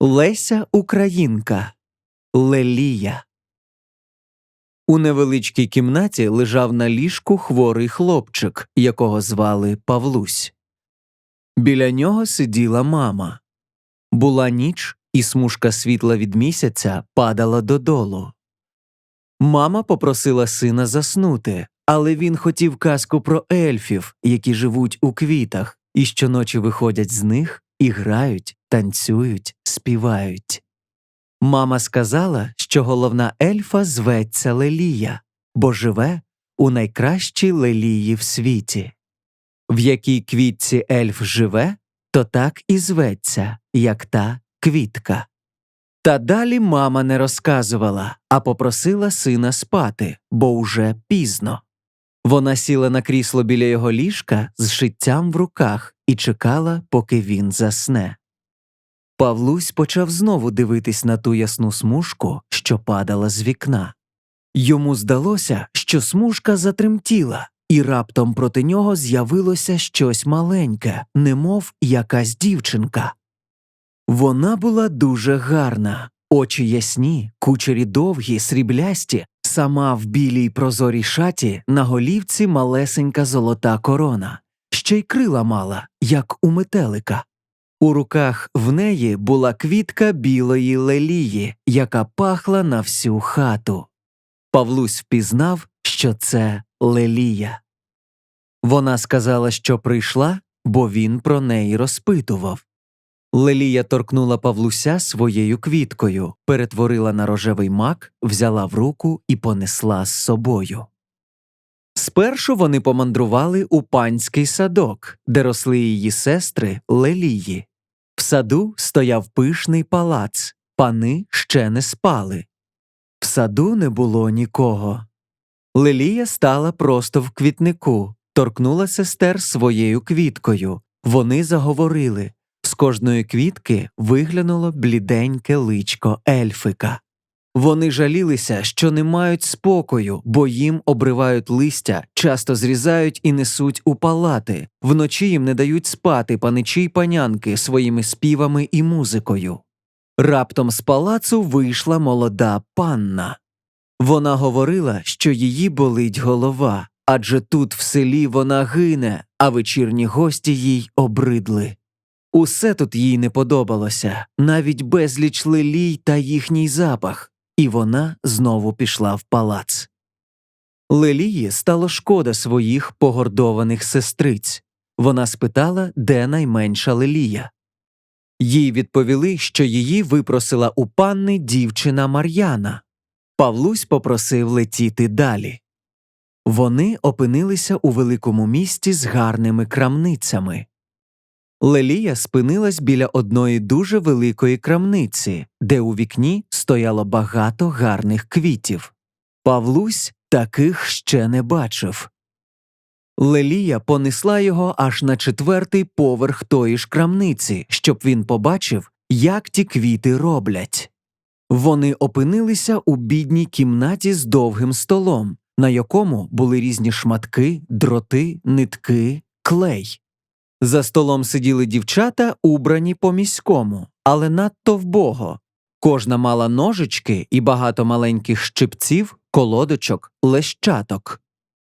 Леся Українка Лелія. У невеличкій кімнаті лежав на ліжку хворий хлопчик, якого звали Павлусь. Біля нього сиділа мама. Була ніч, і смужка світла від місяця падала додолу. Мама попросила сина заснути, але він хотів казку про ельфів, які живуть у квітах, і щоночі виходять з них і грають, танцюють, співають. Мама сказала, що головна ельфа зветься Лелія, бо живе у найкращій лелії в світі. В якій квітці ельф живе, то так і зветься, як та квітка. Та далі мама не розказувала, а попросила сина спати, бо уже пізно. Вона сіла на крісло біля його ліжка з шиттям в руках і чекала, поки він засне. Павлусь почав знову дивитись на ту ясну смужку, що падала з вікна. Йому здалося, що смужка затремтіла, і раптом проти нього з'явилося щось маленьке, немов якась дівчинка. Вона була дуже гарна, очі ясні, кучері довгі, сріблясті, сама в білій прозорій шаті на голівці малесенька золота корона, ще й крила мала, як у метелика. У руках в неї була квітка білої лелії, яка пахла на всю хату. Павлусь впізнав, що це лелія. Вона сказала, що прийшла, бо він про неї розпитував. Лелія торкнула Павлуся своєю квіткою, перетворила на рожевий мак, взяла в руку і понесла з собою. Спершу вони помандрували у панський садок, де росли її сестри Лелії. В саду стояв пишний палац, пани ще не спали. В саду не було нікого. Лелія стала просто в квітнику, торкнула сестер своєю квіткою. Вони заговорили. З кожної квітки виглянуло бліденьке личко ельфика. Вони жалілися, що не мають спокою, бо їм обривають листя, часто зрізають і несуть у палати, вночі їм не дають спати паничі й панянки своїми співами і музикою. Раптом з палацу вийшла молода панна. Вона говорила, що її болить голова, адже тут в селі вона гине, а вечірні гості їй обридли. Усе тут їй не подобалося, навіть безліч лилій та їхній запах, і вона знову пішла в палац. Лелії стало шкода своїх погордованих сестриць. Вона спитала, де найменша лелія. Їй відповіли, що її випросила у панни дівчина Мар'яна. Павлусь попросив летіти далі. Вони опинилися у великому місті з гарними крамницями. Лелія спинилась біля одної дуже великої крамниці, де у вікні стояло багато гарних квітів. Павлусь таких ще не бачив. Лелія понесла його аж на четвертий поверх тої ж крамниці, щоб він побачив, як ті квіти роблять. Вони опинилися у бідній кімнаті з довгим столом, на якому були різні шматки, дроти, нитки, клей. За столом сиділи дівчата, убрані по міському, але надто вбого. Кожна мала ножички і багато маленьких щипців, колодочок, лещаток.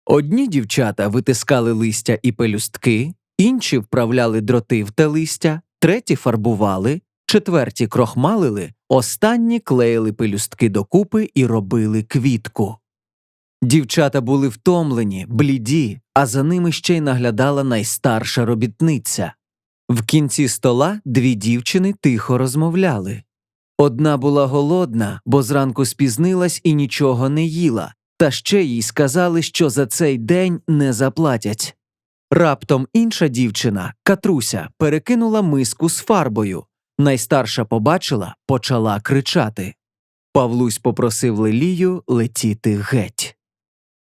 Одні дівчата витискали листя і пелюстки, інші вправляли дроти в те листя, треті фарбували, четверті крохмалили, останні клеїли пелюстки докупи і робили квітку. Дівчата були втомлені, бліді, а за ними ще й наглядала найстарша робітниця. В кінці стола дві дівчини тихо розмовляли. Одна була голодна, бо зранку спізнилась і нічого не їла, та ще їй сказали, що за цей день не заплатять. Раптом інша дівчина, Катруся, перекинула миску з фарбою. Найстарша побачила, почала кричати. Павлусь попросив Лелію летіти геть.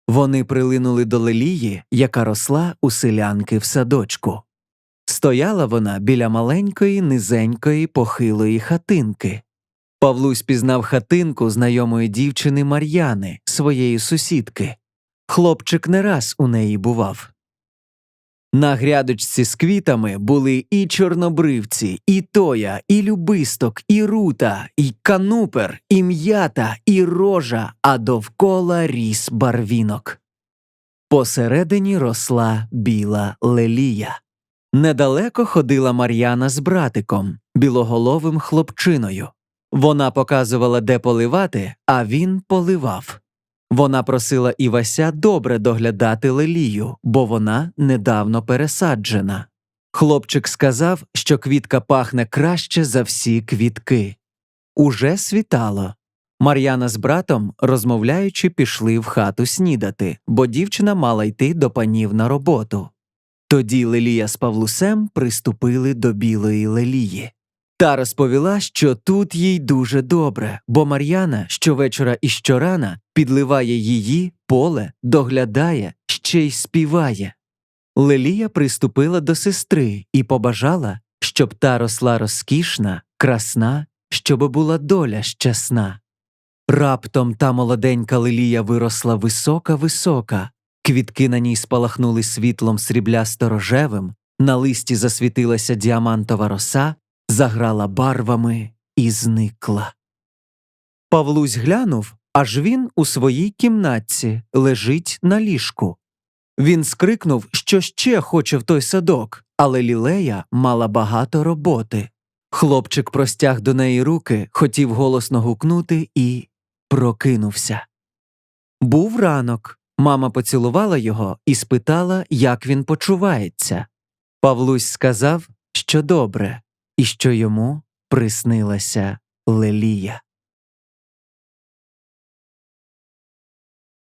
Вони прилинули до лелії, яка росла у селянки в садочку. Стояла вона біля маленької, низенької, похилої хатинки. Павлусь пізнав хатинку знайомої дівчини Мар'яни, своєї сусідки. Хлопчик не раз у неї бував. На грядочці з квітами були і чорнобривці, і тоя, і любисток, і рута, і канупер, і м'ята, і рожа, а довкола ріс барвінок. Посередині росла біла лелія. Недалеко ходила Мар'яна з братиком, білоголовим хлопчиною. Вона показувала, де поливати, а він поливав. Вона просила Івася добре доглядати лелію, бо вона недавно пересаджена. Хлопчик сказав, що квітка пахне краще за всі квітки. Уже світало. Мар'яна з братом, розмовляючи, пішли в хату снідати, бо дівчина мала йти до панів на роботу. Тоді Лелія з Павлусем приступили до білої лелії. Та розповіла, що тут їй дуже добре, бо Мар'яна щовечора і щорана підливає її, поле, доглядає, ще й співає. Лелія приступила до сестри і побажала, щоб та росла розкішна, красна, щоб була доля щасна. Раптом та молоденька лелія виросла висока висока, квітки на ній спалахнули світлом сріблясто рожевим, на листі засвітилася діамантова роса, заграла барвами і зникла. Павлусь глянув, аж він у своїй кімнатці лежить на ліжку. Він скрикнув, що ще хоче в той садок, але лілея мала багато роботи. Хлопчик простяг до неї руки, хотів голосно гукнути і прокинувся. Був ранок. Мама поцілувала його і спитала, як він почувається. Павлусь сказав, що добре, і що йому приснилася Лелія.